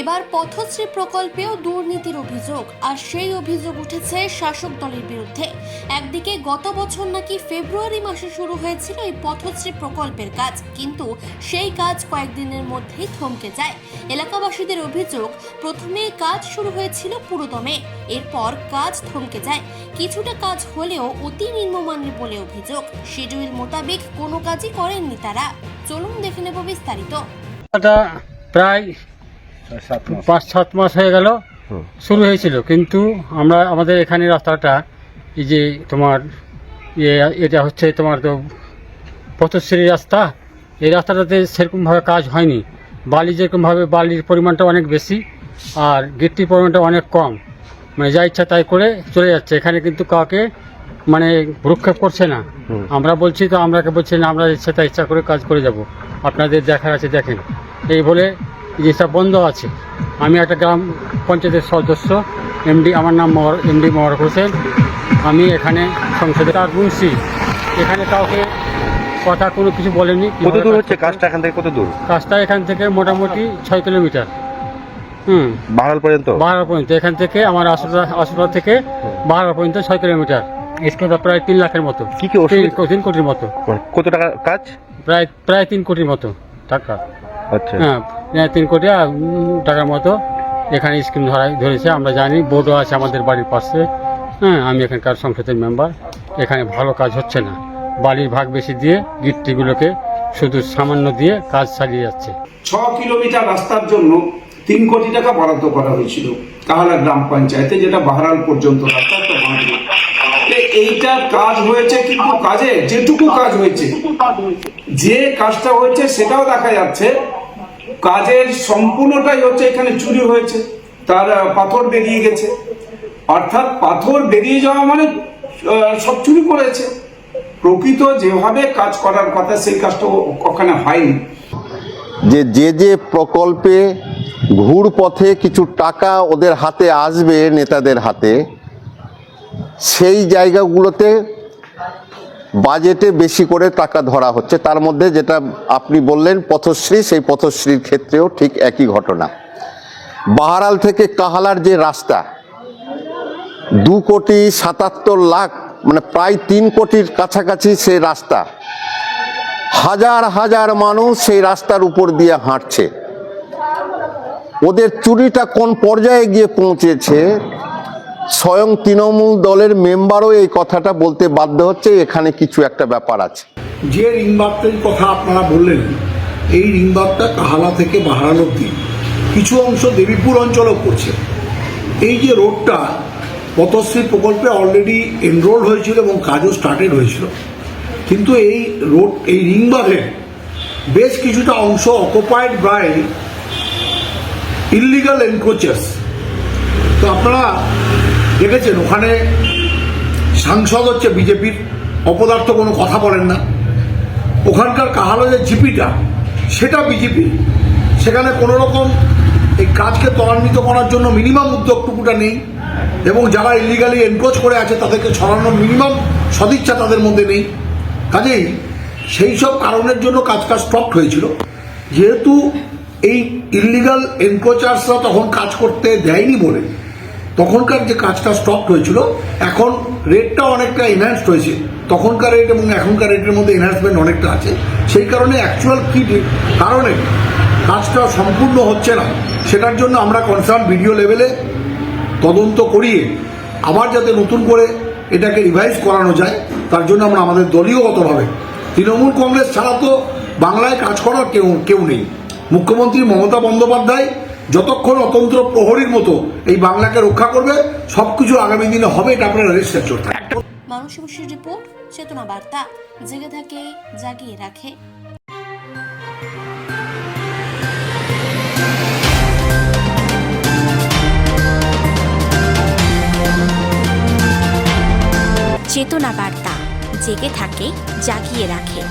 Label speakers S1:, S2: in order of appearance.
S1: এবার পথশ্রী প্রকল্পেও দুর্নীতির অভিযোগ, আর সেই অভিযোগ উঠেছে শাসক দলের বিরুদ্ধে। একদিকে গত বছর নাকি ফেব্রুয়ারি মাসে শুরু হয়েছিল এই পথশ্রী প্রকল্পের কাজ, কিন্তু সেই কাজ কয়েকদিনের মধ্যেই থমকে যায়। এলাকাবাসীদের অভিযোগ, প্রথমে কাজ শুরু হয়েছিল পুরোদমে, এরপর কাজ থমকে যায়। কিছুটা কাজ হলেও অতি নিম্নমানের বলে অভিযোগ, শিডিউল মোতাবেক কোনো কাজই করেননি তারা। চলুন দেখে নেব বিস্তারিত।
S2: প্রায় পাঁচ সাত মাস। হয়ে গেল শুরু হয়েছিল। কিন্তু আমরা আমাদের এখানে রাস্তাটা এই যে তোমার ইয়ে এটা হচ্ছে তোমার তো পথশ্রী রাস্তা এই রাস্তাটাতে সেরকমভাবে কাজ হয়নি। বালি যেরকমভাবে বালির পরিমাণটা অনেক বেশি আর গিট্টির পরিমাণটা অনেক কম। মানে যা ইচ্ছা তাই করে চলে যাচ্ছে। এখানে কিন্তু কাউকে মানে ভ্রুক্ষেপ করছে না। আমরা বলছি তো আমরাকে বলছি না আমরা ইচ্ছা তাই ইচ্ছা করে কাজ করে যাব। আপনাদের দেখার আছে দেখেন। এই বলে জিনিসটা বন্ধ আছে। আমি একটা গ্রাম পঞ্চায়েতের সদস্য এমডি আমার নাম মহর এমডি মোবারক হোসেন। আমি এখানে সংসদে তার মুন্সি এখানে কাউকে কথা কোনো কিছু বলেনি
S3: কত দূর হচ্ছে কাজটা এখান থেকে কত দূর?
S2: কাজটা এখান থেকে মোটামুটি ছয় কিলোমিটার। হুম।
S3: বাহাল পর্যন্ত?
S2: বাহারা পর্যন্ত। এখান থেকে আমার আসলা থেকে বাহারা পর্যন্ত ছয় কিলোমিটার। স্কুলটা প্রায় তিন লাখের মতো।
S3: কি কি
S2: তিন- কোটির মতো।
S3: কত টাকা কাজ?
S2: প্রায় প্রায় তিন কোটির মতো টাকা।
S3: আচ্ছা।
S2: হ্যাঁ তিন কোটি টাকার মতো এখানে স্কিম ধরাই ধরেছে আমরা জানি বোর্ডও আছে আমাদের বাড়ির পাশে। হ্যাঁ আমি এখানকার সংসদের মেম্বার এখানে ভালো কাজ হচ্ছে না। বালির ভাগ বেশি দিয়ে গিট্টিগুলোকে শুধু সামান্য দিয়ে কাজ চালিয়ে যাচ্ছে।
S4: ছ কিলোমিটার রাস্তার জন্য তিন কোটি টাকা বরাদ্দ করা হয়েছিল কাহালা গ্রাম পঞ্চায়েতে যেটা বাহারাল পর্যন্ত রাস্তা এইটার কাজ হয়েছে কিন্তু কাজে যেটুকু কাজ হয়েছে যে কাজটা হয়েছে সেটাও দেখা যাচ্ছে কাজের সম্পূর্ণটাই হচ্ছে এখানে চুরি হয়েছে। তার পাথর বেরিয়ে গেছে। অর্থাৎ পাথর বেরিয়ে যাওয়া মানে সব চুরি করেছে। প্রকৃত যেভাবে কাজ করার কথা সেই কাজটা ওখানে হয়নি।
S5: যে যে যে প্রকল্পে ঘুর পথে কিছু টাকা ওদের হাতে আসবে নেতাদের হাতে, সেই জায়গাগুলোতে বাজেটে বেশি করে টাকা ধরা হচ্ছে। তার মধ্যে যেটা আপনি বললেন, পথশ্রী, সেই পথশ্রীর ক্ষেত্রেও ঠিক একই ঘটনা। বাহারাল থেকে কাহালার যে রাস্তা, দু কোটি সাতাত্তর লাখ মানে প্রায় তিন কোটির কাছাকাছি সেই রাস্তা। হাজার হাজার মানুষ সেই রাস্তার উপর দিয়ে হাঁটছে। ওদের চুরিটা কোন পর্যায়ে গিয়ে পৌঁছেছে স্বয়ং তৃণমূল দলের মেম্বারও এই কথাটা বলতে বাধ্য হচ্ছে, এখানে কিছু একটা ব্যাপার আছে।
S6: যে রিংবাগটির কথা আপনারা বললেন, এই রিংবাগটা কাহালা থেকে বাহারাল অব্দি কিছু অংশ দেবীপুর অঞ্চলও পড়ছে। এই যে রোডটা, পথশ্রী প্রকল্পে অলরেডি এনরোল হয়েছিল এবং কাজও স্টার্টেড হয়েছিল। কিন্তু এই রোড, এই রিংবাগের বেশ কিছুটা অংশ অকুপাইড বাই ইললিগাল এনক্রোচার্স তো আপনারা দেখেছেন ওখানে সাংসদ হচ্ছে বিজেপির, অপদার্থ কোনো কথা বলেন না। ওখানকার কাহালো যে জিপিটা, সেটা বিজেপি। সেখানে কোনো রকম এই কাজকে ত্বরান্বিত করার জন্য মিনিমাম উদ্যোগটুকুটা নেই এবং যারা ইলিগালি এনক্রোচ করে আছে, তাদেরকে ছড়ানোর মিনিমাম সদিচ্ছা তাদের মধ্যে নেই। কাজেই সেই সব কারণের জন্য কাজ কাজ স্টপ হয়েছিল। যেহেতু এই ইলিগাল এনক্রোচার্সরা তখন কাজ করতে দেয়নি বলে তখনকার যে কাজটা স্টপ হয়েছিল, এখন রেটটা অনেকটা এনহ্যান্সড হয়েছে। তখনকার রেট এবং এখনকার রেটের মধ্যে এনহ্যান্সমেন্ট অনেকটা আছে। সেই কারণে অ্যাকচুয়াল কী কারণে কাজটা সম্পূর্ণ হচ্ছে না। সেটার জন্য আমরা কনসার্ন ভিডিও লেভেলে তদন্ত করিয়ে আবার যাতে নতুন করে এটাকে রিভাইজ করানো যায়, তার জন্য আমরা আমাদের দলীয়গতভাবে, তৃণমূল কংগ্রেস ছাড়া তো বাংলায় কাজ করার কেউ কেউ নেই। মুখ্যমন্ত্রী মমতা বন্দ্যোপাধ্যায় যতক্ষণ অতন্ত্র প্রহরীর মতো এই বাংলাকে রক্ষা করবে সব কিছু আগামী দিনে হবে এটা আপনারা রেস্ট চলতে
S1: মানুষ বসির রিপোর্ট চেতনা বার্তা, জেগে থাকে, জাগিয়ে রাখে।
S7: চেতনা বার্তা, জেগে থাকে, জাগিয়ে রাখে।